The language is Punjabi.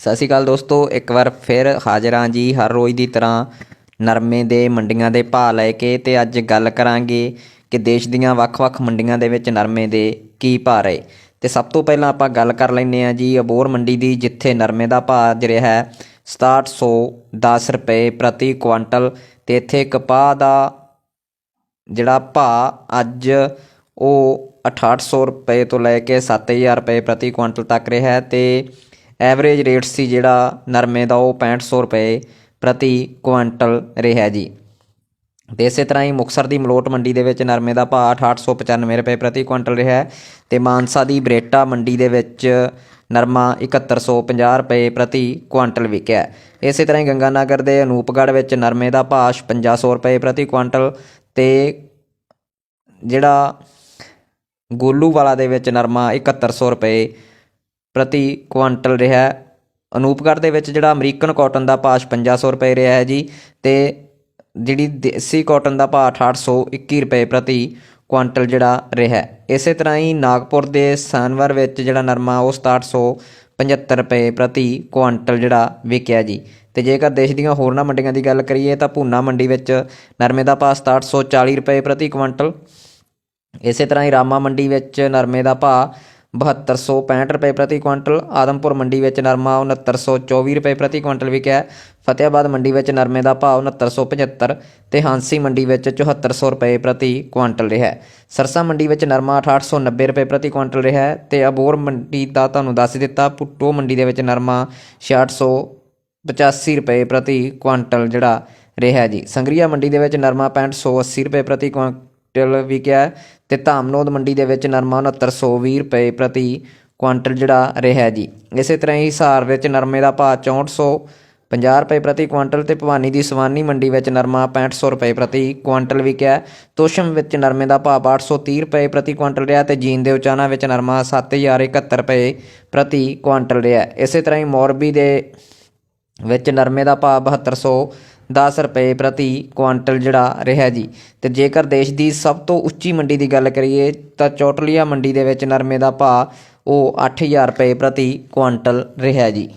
ਸਤਿ ਸ਼੍ਰੀ ਅਕਾਲ ਦੋਸਤੋ, ਇੱਕ ਵਾਰ ਫਿਰ ਹਾਜ਼ਰ ਹਾਂ ਜੀ ਹਰ ਰੋਜ਼ ਦੀ ਤਰ੍ਹਾਂ ਨਰਮੇ ਦੇ ਮੰਡੀਆਂ ਦੇ ਭਾਅ ਲੈ ਕੇ ਤੇ ਅੱਜ ਗੱਲ ਕਰਾਂਗੇ ਕਿ ਦੇਸ਼ ਦੀਆਂ ਵੱਖ-ਵੱਖ ਮੰਡੀਆਂ ਦੇ ਵਿੱਚ ਨਰਮੇ ਦੇ ਕੀ ਭਾਅ ਰਹੇ। ਤੇ ਸਭ ਤੋਂ ਪਹਿਲਾਂ ਆਪਾਂ ਗੱਲ ਕਰ ਲੈਂਦੇ ਹਾਂ ਜੀ ਅਬੋਰ ਮੰਡੀ ਦੀ, ਜਿੱਥੇ ਨਰਮੇ ਦਾ ਭਾਅ ਅੱਜ ਰਿਹਾ ਹੈ 6710 ਰੁਪਏ ਪ੍ਰਤੀ ਕੁਆਂਟਲ ਤੇ ਇੱਥੇ ਕਪਾਹ ਦਾ ਜਿਹੜਾ ਭਾਅ ਅੱਜ ਉਹ 6800 ਰੁਪਏ ਤੋਂ ਲੈ ਕੇ 7000 ਰੁਪਏ ਪ੍ਰਤੀ ਕੁਆਂਟਲ ਤੱਕ ਰਿਹਾ ਹੈ ਤੇ ਐਵਰੇਜ ਰੇਟ ਸੀ ਜਿਹੜਾ ਨਰਮੇ ਦਾ ਉਹ 6500 ਰੁਪਏ ਪ੍ਰਤੀ ਕੁਇੰਟਲ ਰਿਹਾ ਜੀ। ਤੇ ਇਸੇ ਤਰ੍ਹਾਂ ਹੀ ਮੁਕਸਰ ਦੀ ਮਲੋਟ ਮੰਡੀ ਦੇ ਵਿੱਚ ਨਰਮੇ ਦਾ ਭਾਅ 6895 ਰੁਪਏ ਪ੍ਰਤੀ ਕੁਇੰਟਲ ਰਿਹਾ ਹੈ ਤੇ ਮਾਨਸਾ ਦੀ ਬਰੇਟਾ ਮੰਡੀ ਦੇ ਵਿੱਚ ਨਰਮਾ 7150 ਰੁਪਏ ਪ੍ਰਤੀ ਕੁਇੰਟਲ ਵਿਕਿਆ ਇਸੇ ਤਰ੍ਹਾਂ ਹੀ ਗੰਗਾਨਗਰ ਦੇ ਅਨੂਪਗੜ੍ਹ ਵਿੱਚ ਨਰਮੇ ਦਾ ਭਾਅ 5500 ਰੁਪਏ ਪ੍ਰਤੀ ਕੁਇੰਟਲ ਤੇ ਜਿਹੜਾ ਗੋਲੂ ਵਾਲਾ ਦੇ ਵਿੱਚ ਨਰਮਾ 7100 ਰੁਪਏ ਪ੍ਰਤੀ ਕੁਆਂਟਲ ਰਿਹਾ ਅਨੂਪਗੜ੍ਹ ਦੇ ਵਿੱਚ ਜਿਹੜਾ ਅਮਰੀਕਨ ਕਾਟਨ ਦਾ ਭਾਅ 5500 ਰੁਪਏ ਰਿਹਾ ਹੈ ਜੀ ਤੇ ਜਿਹੜੀ ਦੇਸੀ ਕਾਟਨ ਦਾ ਭਾਅ 6821 ਰੁਪਏ ਪ੍ਰਤੀ ਕੁਆਂਟਲ ਜਿਹੜਾ ਰਿਹਾ ਇਸੇ ਤਰ੍ਹਾਂ ਹੀ ਨਾਗਪੁਰ ਦੇ ਸਾਨਵਰ ਵਿੱਚ ਜਿਹੜਾ ਨਰਮਾ ਉਹ 6775 ਰੁਪਏ ਪ੍ਰਤੀ ਕੁਆਂਟਲ ਜਿਹੜਾ ਵਿਕਿਆ ਜੀ। ਤੇ ਜੇਕਰ ਦੇਸ਼ ਦੀਆਂ ਹੋਰਨਾਂ ਮੰਡੀਆਂ ਦੀ ਗੱਲ ਕਰੀਏ ਤਾਂ ਭੂਨਾ ਮੰਡੀ ਵਿੱਚ ਨਰਮੇ ਦਾ ਭਾਅ 6740 ਰੁਪਏ ਪ੍ਰਤੀ ਕੁਆਂਟਲ। ਇਸੇ ਤਰ੍ਹਾਂ ਹੀ ਰਾਮਾ ਮੰਡੀ ਵਿੱਚ ਨਰਮੇ ਦਾ ਭਾਅ 7265 ਰੁਪਏ ਪ੍ਰਤੀ ਕੁਇੰਟਲ, ਆਦਮਪੁਰ ਮੰਡੀ ਵਿੱਚ ਨਰਮਾ 6924 ਰੁਪਏ ਪ੍ਰਤੀ ਕੁਇੰਟਲ ਵਿਕਿਆ ਹੈ। ਫਤਿਆਬਾਦ ਮੰਡੀ ਵਿੱਚ ਨਰਮੇ ਦਾ ਭਾਅ 6975 ਤੇ ਹਾਂਸੀ ਮੰਡੀ ਵਿੱਚ 7400 ਰੁਪਏ ਪ੍ਰਤੀ ਕੁਆਂਟਲ ਰਿਹਾ ਸਰਸਾ ਮੰਡੀ ਵਿੱਚ ਨਰਮਾ 6890 ਰੁਪਏ ਪ੍ਰਤੀ ਕੁਇੰਟਲ ਰਿਹਾ ਹੈ ਤੇ ਅਬੋਰ ਮੰਡੀ ਦਾ ਤੁਹਾਨੂੰ ਦੱਸ ਦਿੱਤਾ ਪੁੱਟੋ ਮੰਡੀ ਦੇ ਵਿੱਚ ਨਰਮਾ 6685 ਰੁਪਏ ਪ੍ਰਤੀ ਕੁਇੰਟਲ ਜਿਹੜਾ ਰਿਹਾ ਜੀ ਸੰਗਰੀਆ ਮੰਡੀ ਦੇ ਵਿੱਚ ਨਰਮਾ 6580 ਰੁਪਏ ਪ੍ਰਤੀ ਕੁਆਂਟਲ ਵਿਕਿਆ ਹੈ ਤੇ ਧਾਮਨੋਦ ਮੰਡੀ ਦੇ ਵਿੱਚ ਨਰਮਾ 6920 ਰੁਪਏ ਪ੍ਰਤੀ ਕੁਆਂਟਲ ਜਿਹੜਾ ਰਿਹਾ ਜੀ। ਇਸੇ ਤਰ੍ਹਾਂ ਹੀ ਹਿਸਾਰ ਵਿੱਚ ਨਰਮੇ ਦਾ ਭਾਅ 6450 ਰੁਪਏ ਪ੍ਰਤੀ ਕੁਆਂਟਲ ਤੇ ਭਵਾਨੀ ਦੀ ਸਵਾਨੀ ਮੰਡੀ ਵਿੱਚ ਨਰਮਾ 6500 ਰੁਪਏ ਪ੍ਰਤੀ ਕੁਆਂਟਲ ਵਿਕਿਆ ਤੋਸ਼ਮ ਵਿੱਚ ਨਰਮੇ ਦਾ ਭਾਅ 830 ਰੁਪਏ ਪ੍ਰਤੀ ਕੁਇੰਟਲ ਰਿਹਾ ਤੇ ਜੀਨ ਦੇ ਉਚਾਨਾ ਵਿੱਚ ਨਰਮਾ 7071 ਰੁਪਏ ਪ੍ਰਤੀ ਕੁਆਂਟਲ ਰਿਹਾ ਇਸੇ ਤਰ੍ਹਾਂ ਹੀ ਮੋਰਬੀ ਦੇ ਵਿੱਚ ਨਰਮੇ ਦਾ ਭਾਅ 7210 ਰੁਪਏ ਪ੍ਰਤੀ ਕੁਆਂਟਲ ਜਿਹੜਾ ਰਿਹਾ ਜੀ। ਤੇ ਜੇਕਰ ਦੇਸ਼ ਦੀ ਸਭ ਤੋਂ ਉੱਚੀ ਮੰਡੀ ਦੀ ਗੱਲ ਕਰੀਏ, ਤਾਂ ਚੌਟਲੀਆ ਮੰਡੀ ਦੇ ਵਿੱਚ ਨਰਮੇ ਦਾ ਭਾਅ ਉਹ 8000 ਰੁਪਏ ਪ੍ਰਤੀ ਕੁਆਂਟਲ ਰਿਹਾ ਜੀ।